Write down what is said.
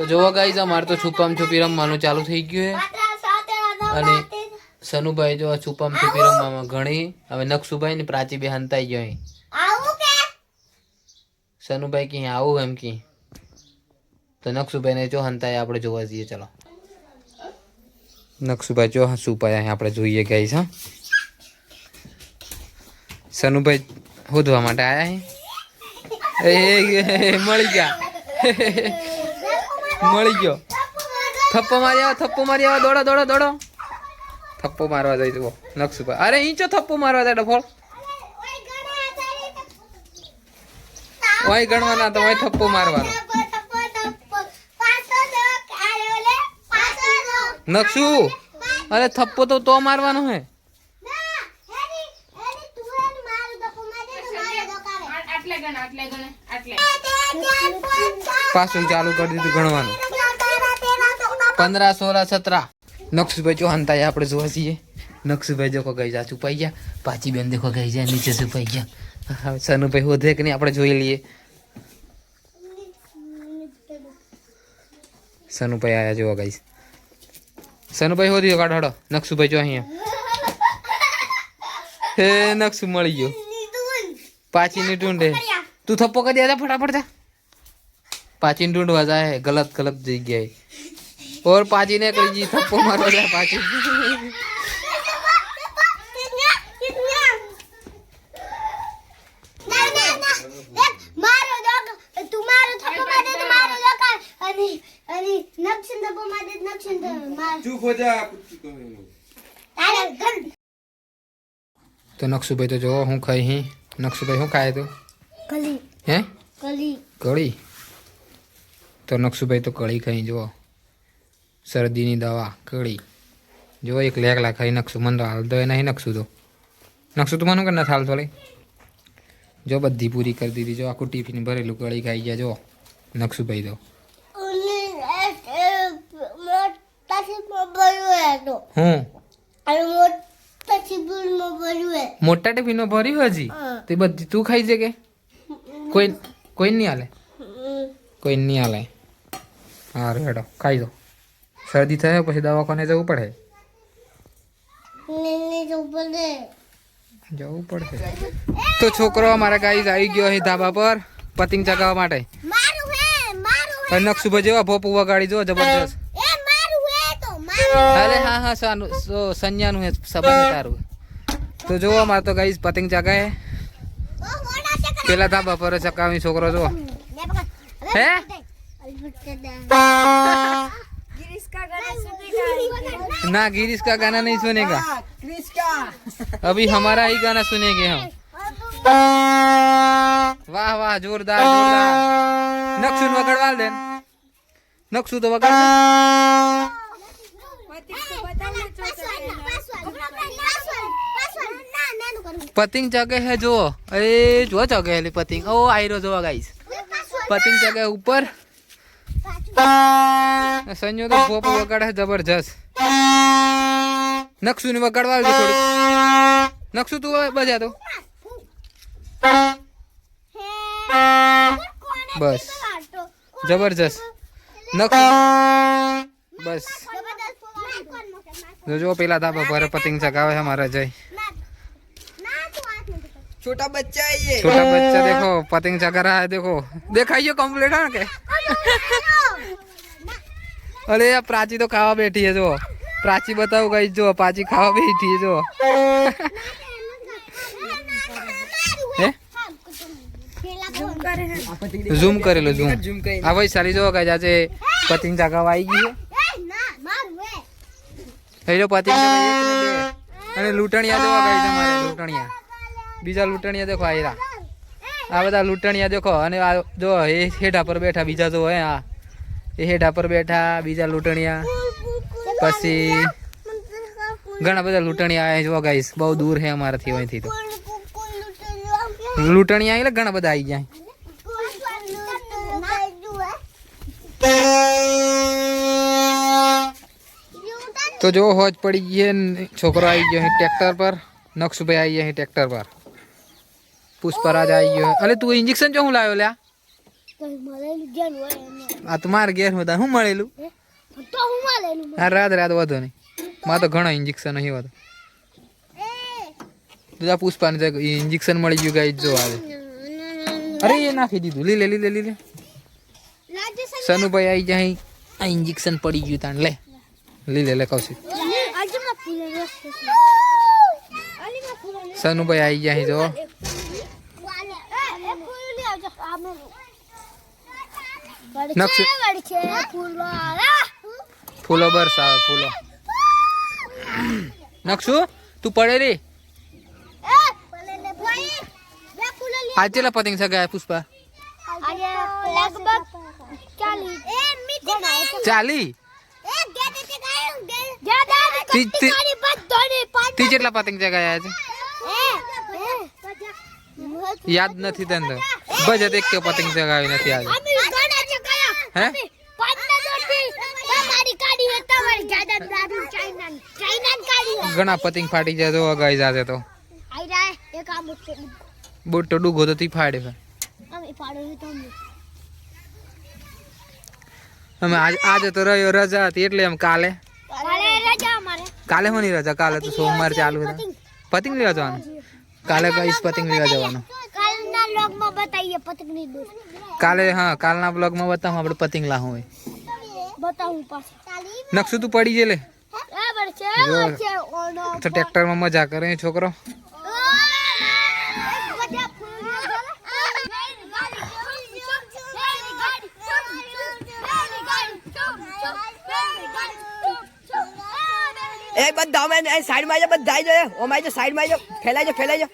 તો જોવા ગાઈઝ અમારે તો છુપામ છુપી રમવાનું ચાલુ થઈ ગયું છે અને સનુભાઈ જો છુપમ છુપી રમવામાં ઘણી હવે નકસુભાઈ ને પ્રાચી બે હંતાઈ ગયો અહીં. સનુભાઈ કે આવું એમ કે. તો નકસુભાઈ ને જો હંતાય આપણે જોવા જઈએ ચલો. નકસુભાઈ જો સુપાય આપણે જોઈએ ગાઈઝ હા. સનુભાઈ શોધવા માટે આયા હે? મળી ગયા. મળી ગયો. થપ્પો મારી આવો, થપ્પો મારી આવો, દોડો દોડો દોડો. થપ્પો મારવા જાય જુઓ નકશુભાઈ અરે, ઈંચો થપ્પો મારવા જાય ડફોળ ઓય ગણવાના તો ઓય થપ્પો મારવાનો. નકશું, અરે, થપ્પો તો તો મારવાનો હે. આટલે ગણ આટલે. ગણ આટલે પાછું ચાલુ કરી દીધું ગણવાનું. પંદરા, સોળા, સતરા. નકશુભાઈ જો હંતાય આપણે જોવા જઈએ. નકશુભાઈ દેખો ગઈ જા છુપાઈ ગયા. પાછી બેન દેખો ગઈ જાય, નીચે છુપાઈ ગયા. હવે સનુભાઈ હોધે કે નહીં, આપણે જોઈ લઈએ. સનુભાઈ આયા જોવા ગઈ સનુભાઈ હોધી કાઢો હડો. નકશુભાઈ જો અહીંયા. હે, નકશુ મળી ગયો. પાછી ની ઢૂંઢે તું થપ્પો કરી દે ફટાફટ જા. પાછી ને ઢૂંઢવા જાય ગલત ગલત જગ્યાએ. ઓર પાછી ને કરી જી થપ્પો મારો જાય જા ઘર તો નકશુભાઈ તો જો હું ખાઈ હી. નકશુભાઈ શું ખાય તો? કલી. હે? કલી. કળી? તો નકશુભાઈ તો કળી ખાઈ જુઓ. શરદીની દવા કળી. જો એક લેકલા ખાઈ નકશું મને તો હાલ તો નહીં નકશું તો. નકશું તો મને કે નથી હાલ થોડી જો બધી પૂરી કરી દીધી. જો આખું ટિફિન ભરેલું કળી ખાઈ ગયા. જો નકશુભાઈ તો. હું? મોટા ટિફિનમાં ભર્યું હજી? તે બધી તું ખાઈ છે કે? કોઈ કોઈ નહીં હાલે? કોઈ નહીં હાલે. સારું હેડો ખાઈ દો શરદી થાય પછી દવાખાને જવું પડે? જવું પડશે તો છોકરો અમારા ગાઈ આવી ગયો અહીં ધાબા પર પતંગ ચગાવવા માટે. નકશુભા જેવા ભોપું વગાડી જો જબરજસ્ત. હે એ મારું હે તો મારું અરે હા હા સાનું સંજ્ઞાનું હે સંબંધ સારું તારું તો જુઓ અમારે તો ગાઈ પતંગ ચગાવે. પેલા ધાબા પર ચકાવી છોકરો જો લે પકડ હે અલબત્ત દા ગિરીશ કા ગળા સુધી ना गिरीश का गाना नहीं सुनेगा अभी हमारा ही गाना सुनेंगे हम वाह वाह जोरदार जोरदार नक्शु ने वगड़वा दे नक्शु तो वगड़ दे પતિંગ ચગે છે જો એ જો ચગે એટલે પતિંગ. ઓ આયરો જોવા ગાઈસ પતિંગ ચગે ઉપર. સંયો તો પોપ વગાડે છે જબરજસ્ત. નકશું ને વગાડવા આવજો થોડું નકશું તું બજા તો બસ. જબરજસ્ત. નકશું. બસ. જો પેલા ધાબા પર પતિંગ ચગાવે છે મારા જય. छोटा बच्चा है ये छोटा बच्चा देखो पतंग चगा रहा है देखो दिखाइए कंप्लीट है के अरे यार प्राची तो खावा बैठी है जो प्राची बताओ गई जो प्राची खावा बैठी है जो હે ઝૂમ કરેલો ઝૂમ આ ભાઈ સારી જો કે આજે પતંગ ચગાવવા આવી ગઈ છે હેલો પતંગ ચગાવી એક ને બે અને લૂંટણિયા જોવા ગઈ તમારે લૂંટણિયા બીજા લૂંટણીયા દેખો આયરા આ બધા લૂંટણીયા દેખો અને આ જો એ હેઠા પર બેઠા, બીજા જો હે આ. એ હેઠા પર બેઠા, બીજા લૂંટણિયા પછી ઘણા બધા લૂંટણીયા આવ્યા જો ગાઈસ બહુ દૂર હે અમારાથી અહીંથી તો. લૂંટણીયા એટલે ઘણા બધા આવી ગયા? તો જો હોજ પડી ગઈ છોકરો આવી ગયો ટ્રેક્ટર પર, નકશુભાઈ આવી ગયા ટ્રેક્ટર પર. પુષ્પરાજ આવી ગયો અરે તું ઇન્જેક્શન ચો હું લાવ્યો લ્યા? આ તો મારે ઘેર હતા શું મળેલું? હું? રાત રાત વધો નહીં. માં તો ઘણા ઇન્જેક્શન નહીં હોતો. બધા પુષ્પાને ઇન્જેક્શન મળી ગયું ગાઈ જો આવે અરે એ નાખી દીધું. લીલે લીલે લીલે સનુભાઈ આવી જાય આ ઇન્જેક્શન પડી ગયું તાણ લે. લીલે લે કૌશિક. સનુભાઈ આવી જાય જો. ફૂલ વડ છે ફૂલ. નકશુ, તું પડે રે આજ ચેલા પતંગ સગાયા, પુષ્પા? ચાલી. તે પતંગ ચગાયા આજે? યાદ નથી તને બજેટ એક કે પતંગ ચગાવી નથી આજે હે? ઘણા પતંગ ફાટી જાય તો અગાઈ જાશે તો. આઈ જાય એક આ મુઠ્ઠી બોટ તો ડૂગો તો તી ફાડે અમે આજ આજે તો રહ્યો રજા હતી એટલે એમ કાલે. કાલે મની હોની રજા? કાલે તો સોમવાર ચાલુ હતા પતંગ લેવા જવાનું? કાલે કઈ પતંગ લેવા જવાનું? કાલના લોગમાં બતાઈએ પતંગની દોર કાલે હા કાલના બ્લોગમાં બતાવું આપણે પતંગ લાવું હોય બતાવું પાછું નકશું તું પડી જલે બરાબર છે જો. છે ઓનો તો ટ્રેક્ટરમાં મજા કરે એ છોકરો એ બધા અમે સાઈડમાં આજો બધા આવી જાઓ ઓમ આવી જાઓ સાઈડમાં આજો ફેલાઈ જાઓ ફેલાઈ જાઓ